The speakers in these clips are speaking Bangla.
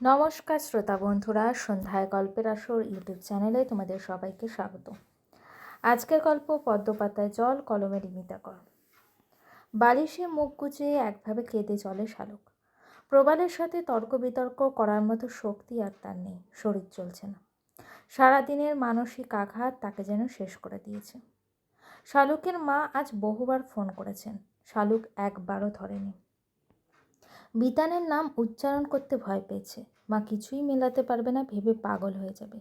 নমস্কার শ্রোতা বন্ধুরা, সন্ধ্যায় গল্পের আসর ইউটিউব চ্যানেলে তোমাদের সবাইকে স্বাগত। আজকের গল্প পদ্মপাতায় জল কলমের ইমিতাকর বালিশে মুখ গুজে একভাবে কেঁদে চলে শালুক। প্রবালের সাথে তর্ক বিতর্ক করার মতো শক্তি আর তার নেই, শরীর চলছে না। সারাদিনের মানসিক আঘাত তাকে যেন শেষ করে দিয়েছে। শালুকের মা আজ বহুবার ফোন করেছেন, শালুক একবারও ধরেনি। বিতানের নাম উচ্চারণ করতে ভয় পেয়েছে, মা কিছুই মেলাতে পারবে না, ভেবে পাগল হয়ে যাবে।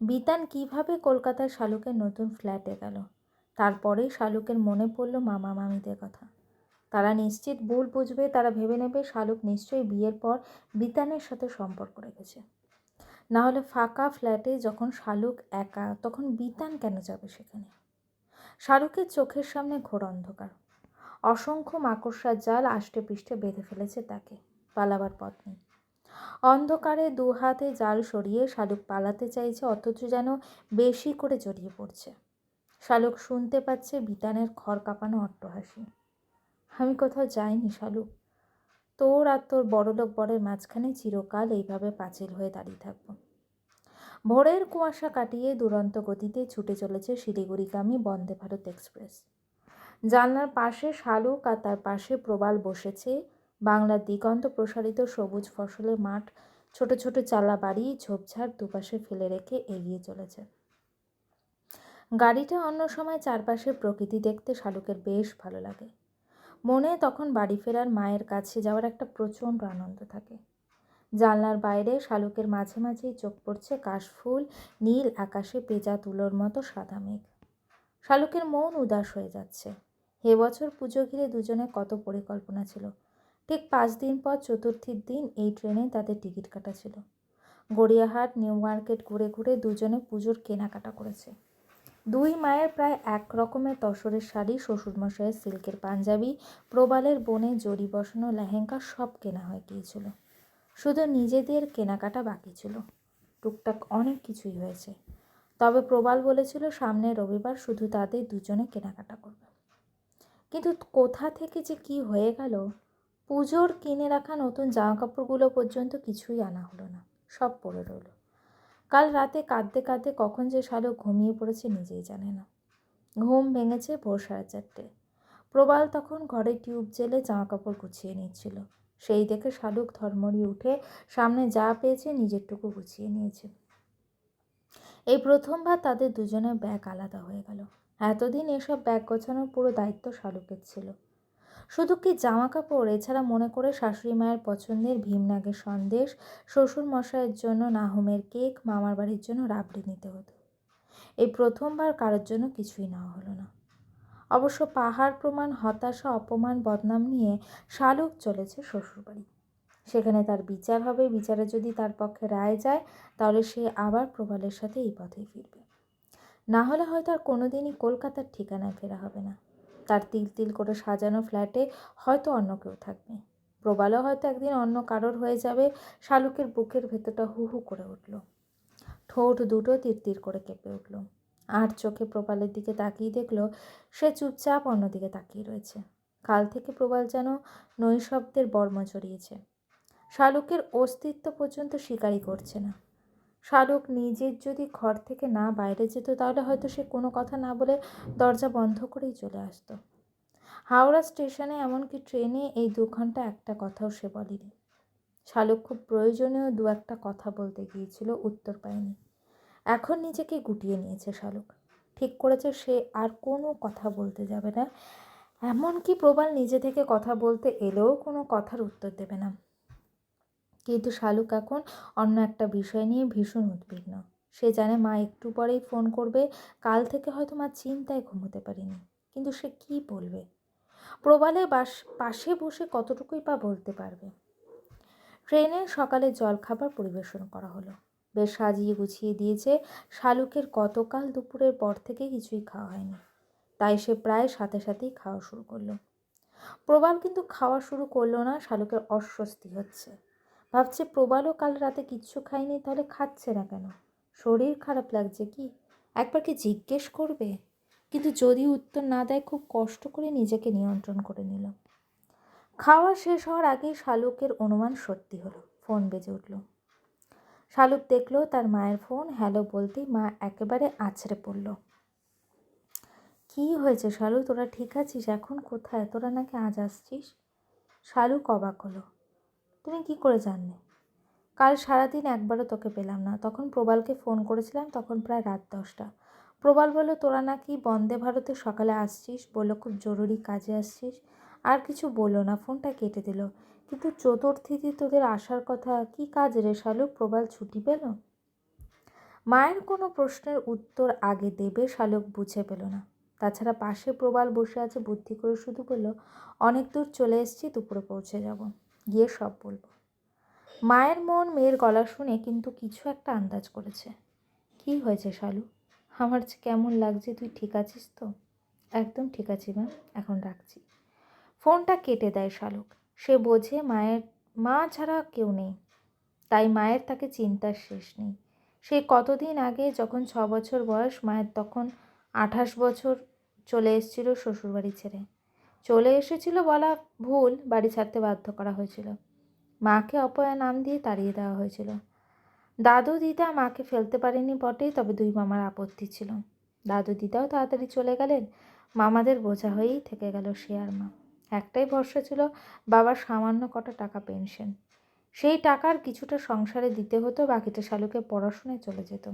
বিতান কীভাবে কলকাতার শালুকের নতুন ফ্ল্যাটে গেল? তারপরেই শালুকের মনে পড়ল মামা মামিদের কথা। তারা নিশ্চিত ভুল বুঝবে, তারা ভেবে নেবে শালুক নিশ্চয়ই বিয়ের পর বিতানের সাথে সম্পর্ক রেখেছে। না হলে ফাঁকা ফ্ল্যাটে যখন শালুক একা, তখন বিতান কেন যাবে সেখানে? শালুকের চোখের সামনে ঘোর অন্ধকার। অসংখ্য মাকড়সার জাল আষ্টে পৃষ্ঠে বেঁধে ফেলেছে তাকে, পালাবার পথ নেই। অন্ধকারে দু হাতে জাল সরিয়ে শালুক পালাতে চাইছে, অথচ যেন বেশি করে জড়িয়ে পড়ছে। শালুক শুনতে পাচ্ছে বিতানের খড় কাঁপানো অট্টহাসি। আমি কোথাও যাইনি, শালুক। তোর আর তোর বড়লোক বরের মাঝখানে চিরকাল এইভাবে পাঁচিল হয়ে দাঁড়িয়ে থাকব। ভোরের কুয়াশা কাটিয়ে দুরন্ত গতিতে ছুটে চলেছে শিলিগুড়িগামী বন্দে ভারত এক্সপ্রেস। জানলার পাশে শালুক আর তার পাশে প্রবাল বসেছে। বাংলার দিগন্ত প্রসারিত সবুজ ফসলের মাঠ, ছোট ছোট চালা বাড়ি, ঝোপঝাড় দুপাশে ফেলে রেখে এগিয়ে চলেছে। গাড়িটা অন্য সময় চারপাশের প্রকৃতি দেখতে শালুকের বেশ ভালো লাগে। মনে তখন বাড়ি ফেরার মায়ের কাছে যাওয়ার একটা প্রচণ্ড আনন্দ থাকে। জানলার বাইরে শালুকের মাঝে মাঝেই চোখ পড়ছে কাশফুল নীল আকাশে পেঁজা তুলোর মতো সাদা মেঘ। শালুকের মন উদাস হয়ে যাচ্ছে। এ বছর পুজো ঘিরে দুজনে কত পরিকল্পনা ছিল। ঠিক পাঁচ দিন পর চতুর্থীর দিন এই ট্রেনে তাদের টিকিট কাটা ছিল। গড়িয়াহাট, নিউ মার্কেট ঘুরে ঘুরে দুজনে পুজোর কেনাকাটা করেছে। দুই মায়ের প্রায় এক রকমের তসরের শাড়ি, শ্বশুরমশাইয়ের সিল্কের পাঞ্জাবি, প্রবালের বনে জড়ি বসানো লেহেঙ্গা সব কেনা হয়ে গিয়েছিল। শুধু নিজেদের কেনাকাটা বাকি ছিল। টুকটাক অনেক কিছুই হয়েছে। তবে প্রবাল বলেছিল সামনে রবিবার শুধু তাদের দুজনে কেনাকাটা করবে। কিন্তু কোথা থেকে যে কি হয়ে গেল? পুজোর কিনে রাখা নতুন জামা কাপড়গুলো পর্যন্ত কিছুই আনা হলো না, সব পড়ে রইল। কাল রাতে কাঁদতে কাঁদতে কখন যে শালুক ঘুমিয়ে পড়েছে নিজেই জানে না। ঘুম ভেঙেছে ভোর সাড়ে চারটে। প্রবাল তখন ঘরে টিউব জেলে জামা কাপড় গুছিয়ে নিচ্ছিল। সেই দেখে শালুক ধর্মরি উঠে সামনে যা পেয়েছে নিজেরটুকু গুছিয়ে নিয়েছে। এই প্রথমবার তাদের দুজনের ব্যাগ আলাদা হয়ে গেল। এতদিন এসব ব্যাগ গোছানোর পুরো দায়িত্ব শালুকের ছিল। শুধু কি জামা কাপড় এছাড়া মনে করে শাশুড়ি মায়ের পছন্দের ভীমনাগের সন্দেশ, শ্বশুর মশাইয়ের জন্য নাহমের কেক, মামার বাড়ির জন্য রাবড়ি নিতে হতো। এই প্রথমবার কারোর জন্য কিছুই নেওয়া হলো না। অবশ্য পাহাড় প্রমাণ, হতাশা, অপমান, বদনাম নিয়ে শালুক চলেছে শ্বশুরবাড়ি। সেখানে তার বিচার হবে। বিচারে যদি তার পক্ষে রায় যায়, তাহলে সে আবার প্রবালের সাথে এই পথেই ফিরবে। না হলে হয়তো আর কোনো দিনই কলকাতার ঠিকানায় ফেরা হবে না। তার তিল তিল করে সাজানো ফ্ল্যাটে হয়তো অন্য কেউ থাকবে। প্রবালও হয়তো একদিন অন্য কারোর হয়ে যাবে, শালুকের বুকের ভেতরটা হু হু করে উঠল। ঠোঁট দুটো তীর তীর করে কেঁপে উঠল। আর চোখে প্রবালের দিকে তাকিয়ে দেখল, সে চুপচাপ অন্যদিকে তাকিয়ে রয়েছে। কাল থেকে প্রবাল যেন নৈশব্দের বর্ম জড়িয়েছে। শালুকের অস্তিত্ব পর্যন্ত স্বীকারই করছে না। শালুক নিজের যদি ঘর থেকে না বাইরে যেত, তাহলে হয়তো সে কোনো কথা না বলে দরজা বন্ধ করেই চলে আসতো। হাওড়া স্টেশনে এমনকি ট্রেনে এই দু ঘণ্টা একটা কথাও সে বলেনি। শালুক খুব প্রয়োজনীয় দু একটা কথা বলতে গিয়েছিল, উত্তর পায়নি। এখন নিজেকে গুটিয়ে নিয়েছে শালুক। ঠিক করেছে সে আর কোনো কথা বলতে যাবে না। এমনকি প্রবাল নিজে থেকে কথা বলতে এলেও কোনো কথার উত্তর দেবে না। কিন্তু শালুক এখন অন্য একটা বিষয় নিয়ে ভীষণ উদ্বিগ্ন। সে জানে মা একটু পরেই ফোন করবে, কাল থেকে হয়তো মা চিন্তায় ঘুমোতে পারেনি। কিন্তু সে কি বলবে? প্রবালে বাস, পাশে বসে কতটুকুই বা বলতে পারবে? ট্রেনে সকালে জলখাবার পরিবেশন করা হলো। বেশ সাজিয়ে গুছিয়ে দিয়েছে শালুকের গতকাল দুপুরের পর থেকে কিছুই খাওয়া হয়নি। তাই সে প্রায় সাথে সাথেই খাওয়া শুরু করল। প্রবাল কিন্তু খাওয়া শুরু করল না, শালুকের অস্বস্তি হচ্ছে। ভাবছে, প্রবালও কাল রাতে কিচ্ছু খায়নি, তাহলে খাচ্ছে না কেন? শরীর খারাপ লাগছে কি? একবার কি জিজ্ঞেস করবে? কিন্তু যদি উত্তর না দেয়, খুব কষ্ট করে নিজেকে নিয়ন্ত্রণ করে নিল। খাওয়া শেষ হওয়ার আগেই শালুকের অনুমান সত্যি হলো। ফোন বেজে উঠল। শালুক দেখল তার মায়ের ফোন, হ্যালো বলতেই মা একেবারে আছড়ে পড়ল। কী হয়েছে শালু তোরা ঠিক আছিস এখন? কোথায়? তোরা নাকি আজ আসছিস? শালুক অবাক হলো। তুমি কি করে জানলে? কাল সারাদিন একবারও তোকে পেলাম না। তখন প্রবালকে ফোন করেছিলাম, তখন প্রায় রাত দশটা। প্রবাল বলল, তোরা নাকি বন্দে ভারতে সকালে আসছিস? বলল, খুব জরুরি কাজে আসছিস। আর কিছু বলল না, ফোনটা কেটে দিল। কিন্তু চতুর্থীতে তোদের আসার কথা, কি কাজ রে শালুক? প্রবাল ছুটি পেল? মায়ের কোনো প্রশ্নের উত্তর আগে দেবে শালুক বুঝে পেল না। তাছাড়া পাশে প্রবাল বসে আছে, বুদ্ধি করে শুধু বলল, অনেক দূর চলে এসেছি, দুপুরে পৌঁছে যাব। গিয়ে সব বলব। মায়ের মন, মেয়ের গলা শুনে কিন্তু কিছু একটা আন্দাজ করেছে। কি হয়েছে শালু? আমার যে কেমন লাগছে, তুই ঠিক আছিস তো? একদম ঠিক আছি মা, এখন রাখছি। ফোনটা কেটে দেয় শালুক। সে বোঝে মায়ের, মা ছাড়া কেউ নেই। তাই মায়ের তাকে চিন্তার শেষ নেই। সে কতদিন আগে যখন ছ বছর বয়স, মায়ের তখন আঠাশ বছর চলে এসেছিল শ্বশুরবাড়ি ছেড়ে। চলে এসেছিল বলা ভুল, বাড়ি ছাড়তে বাধ্য করা হয়েছিল। মাকে অপয়া নাম দিয়ে তাড়িয়ে দেওয়া হয়েছিল। দাদু দিদা মাকে ফেলতে পারেনি বটেই, তবে দুই মামার আপত্তি ছিল। দাদু দিদাও তাড়াতাড়ি চলে গেলেন, মামাদের বোঝা হয়েই থেকে গেল সে আর মা। একটাই ভরসা ছিল, বাবার সামান্য কটা টাকা পেনশন। সেই টাকার কিছুটা সংসারে দিতে হতো, বাকিটা শালুকে পড়াশোনায় চলে যেত।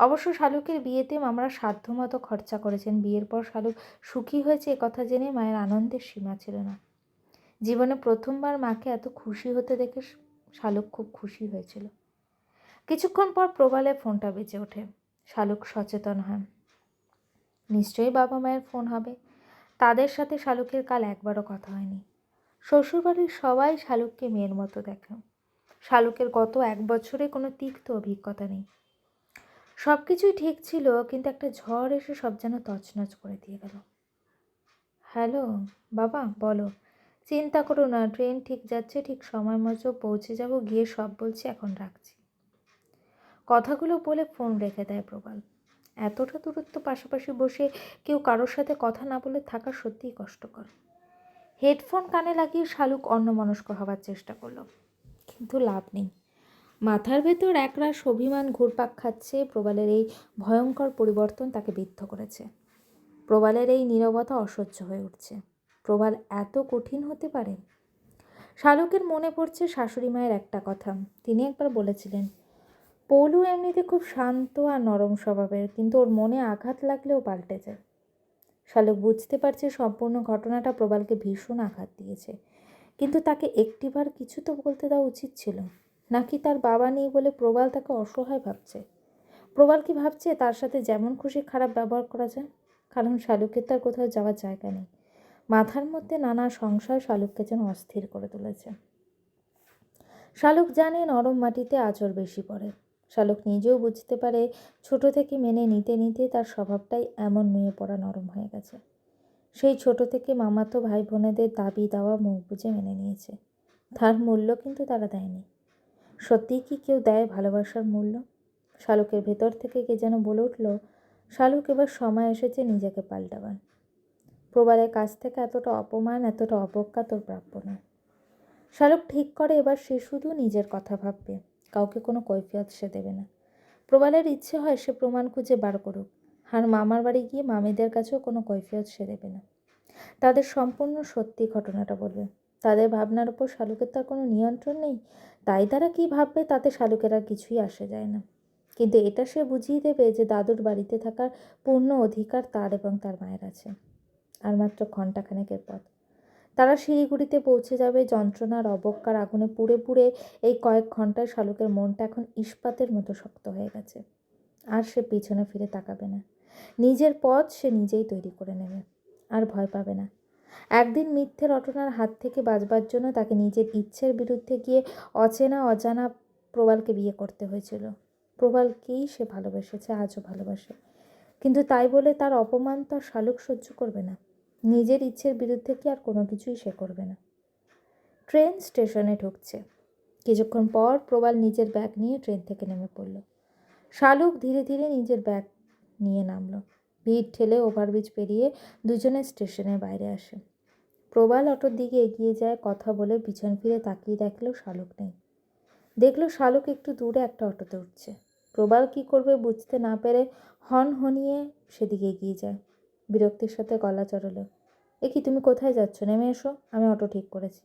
অবশ্য শালুকের বিয়েতে মামারা সাধ্যমতো খরচা করেছেন। বিয়ের পর শালুক সুখী হয়েছে কথা জেনে মায়ের আনন্দের সীমা ছিল না। জীবনে প্রথমবার মাকে এত খুশি হতে দেখে শালুক খুব খুশি হয়েছিল। কিছুক্ষণ পর প্রবালে ফোনটা বেজে ওঠে। শালুক সচেতন হয়। নিশ্চয়ই বাবা মায়ের ফোন হবে। তাদের সাথে শালুকের কাল একবারও কথা হয়নি। শ্বশুরবাড়ির সবাই শালুককে মেয়ের মতো দেখে। শালুকের গত এক বছরে কোনো তিক্ত অভিজ্ঞতা নেই। সব কিছুই ঠিক ছিল, কিন্তু একটা ঝড় এসে সব যেন তছনছ করে দিয়ে গেল। হ্যালো, বাবা, বলো। চিন্তা করো না, ট্রেন ঠিক যাচ্ছে, ঠিক সময় মতো পৌঁছে যাব, গিয়ে সব বলছি, এখন রাখছি। কথাগুলো বলে ফোন রেখে দেয় প্রবাল। এতটা দূরত্ব পাশাপাশি বসে কেউ কারোর সাথে কথা না বলে থাকা সত্যিই কষ্টকর। হেডফোন কানে লাগিয়ে শালুক অন্যমনস্ক হওয়ার চেষ্টা করল, কিন্তু লাভ নেই। মাথার ভেতর একরাশ অভিমান ঘুরপাক খাচ্ছে, প্রবালের এই ভয়ঙ্কর পরিবর্তন তাকে বিদ্ধ করেছে। প্রবালের এই নীরবতা অসহ্য হয়ে উঠছে। প্রবাল এত কঠিন হতে পারে? শালুকের মনে পড়ছে শাশুড়ি মায়ের একটা কথা। তিনি একবার বলেছিলেন, পৌলু এমনিতে খুব শান্ত আর নরম স্বভাবের, কিন্তু ওর মনে আঘাত লাগলেও পাল্টে যায়। শালক বুঝতে পারছে সম্পূর্ণ ঘটনাটা প্রবালকে ভীষণ আঘাত দিয়েছে। কিন্তু তাকে একটিবার কিছু তো বলতে দেওয়া উচিত ছিল। নাকি তার বাবা নেই বলে প্রবাল তাকে অসহায় ভাবছে? প্রবাল কি ভাবছে তার সাথে যেমন খুশি খারাপ ব্যবহার করা যায়? কারণ শালুকের তার কোথাও যাওয়ার জায়গা নেই। মাথার মধ্যে নানা সংশয় শালুককে যেন অস্থির করে তুলেছে। শালুক জানে নরম মাটিতে আচর বেশি পড়ে। শালুক নিজেও বুঝতে পারে ছোট থেকে মেনে নিতে নিতে তার স্বভাবটাই এমন নুয়ে পড়া নরম হয়ে গেছে। সেই ছোট থেকে মামাতো ভাই বোনেদের দাবি দেওয়া মুখ বুঝে মেনে নিয়েছে। তার মূল্য কিন্তু তারা দেয়নি। সত্যিই কি কেউ দেয় ভালোবাসার মূল্য? শালুকের ভেতর থেকে কে যেন বলে উঠল, শালুক, এবার সময় এসেছে নিজেকে পাল্টাবার। প্রবালের কাছ থেকে এতটা অপমান, এতটা অবজ্ঞা তোর প্রাপ্য নয়। শালুক ঠিক করে, এবার সে শুধু নিজের কথা ভাববে। কাউকে কোনো কৈফিয়ত সে দেবে না। প্রবালের ইচ্ছে হয় সে প্রমাণ খুঁজে বার করুক। আর মামার বাড়ি গিয়ে মামিদের কাছেও কোনো কৈফিয়ত সে দেবে না। তাদের সম্পূর্ণ সত্যি ঘটনাটা বলবে। তাদের ভাবনার ওপর শালুকের তার কোনো নিয়ন্ত্রণ নেই। তাই তারা কী ভাববে তাতে শালুকের আর কিছুই আসে যায় না। কিন্তু এটা সে বুঝিয়ে দেবে যে দাদুর বাড়িতে থাকার পূর্ণ অধিকার তার এবং তার মায়ের আছে। আর মাত্র ঘণ্টাখানেকের পথ। তারা শিলিগুড়িতে পৌঁছে যাবে, যন্ত্রণার অবজ্ঞার আগুনে পুড়ে পুড়ে এই কয়েক ঘন্টায় শালুকের মনটা এখন ইস্পাতের মতো শক্ত হয়ে গেছে। আর সে পিছনে ফিরে তাকাবে না। নিজের পথ সে নিজেই তৈরি করে নেবে। আর ভয় পাবে না। একদিন মিথ্যে রটনার হাত থেকে বাঁচবার জন্য তাকে নিজের ইচ্ছের বিরুদ্ধে গিয়ে অচেনা, অজানা প্রবালকে বিয়ে করতে হয়েছিল। প্রবালকেই সে ভালোবেসেছে, আজও ভালোবাসে। কিন্তু তাই বলে তার অপমান তার শালুক সহ্য করবে না। নিজের ইচ্ছের বিরুদ্ধে কি আর কোনো কিছুই সে করবে না। ট্রেন স্টেশনে ঢুকছে। কিছুক্ষণ পর প্রবাল নিজের ব্যাগ নিয়ে ট্রেন থেকে নেমে পড়ল। শালুক ধীরে ধীরে নিজের ব্যাগ নিয়ে নামলো। ভিড় ঠেলে ওভারব্রিজ পেরিয়ে দুজনে স্টেশনের বাইরে আসে। প্রবাল অটোর দিকে এগিয়ে যায়, কথা বলে পিছন ফিরে তাকিয়ে দেখল শালুক নেই। দেখল শালুক একটু দূরে একটা অটোতে উঠছে। প্রবাল কি করবে বুঝতে না পেরে হন হনিয়ে সেদিকে এগিয়ে যায়। বিরক্তির সাথে গলা চড়ালো এ কি তুমি কোথায় যাচ্ছ? নেমে এসো, আমি অটো ঠিক করেছি।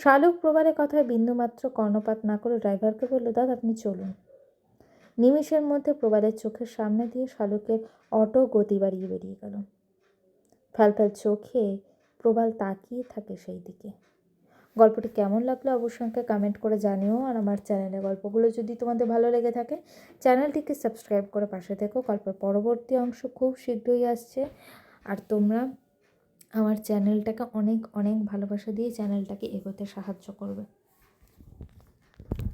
শালুক প্রবালের কথায় বিন্দুমাত্র কর্ণপাত না করে ড্রাইভারকে বলল, দাদা, আপনি চলুন। নিমিষের মধ্যে প্রবাদের চোখের সামনে দিয়ে শালুকের অটো গতি বাড়িয়ে বেরিয়ে গেল। ফ্যালফ্যাল চোখে প্রবাল তাকিয়ে থাকে সেই দিকে। গল্পটি কেমন লাগল অবশ্যই আমাকে কমেন্ট করে জানিও আর আমার চ্যানেলে গল্পগুলো যদি তোমাদের ভালো লেগে থাকে চ্যানেলটিকে সাবস্ক্রাইব করে পাশে থেকো। গল্পের পরবর্তী অংশ খুব শীঘ্রই আসছে। আর তোমরা আমার চ্যানেলটাকে অনেক অনেক ভালোবাসা দিয়ে চ্যানেলটাকে এগোতে সাহায্য করবে।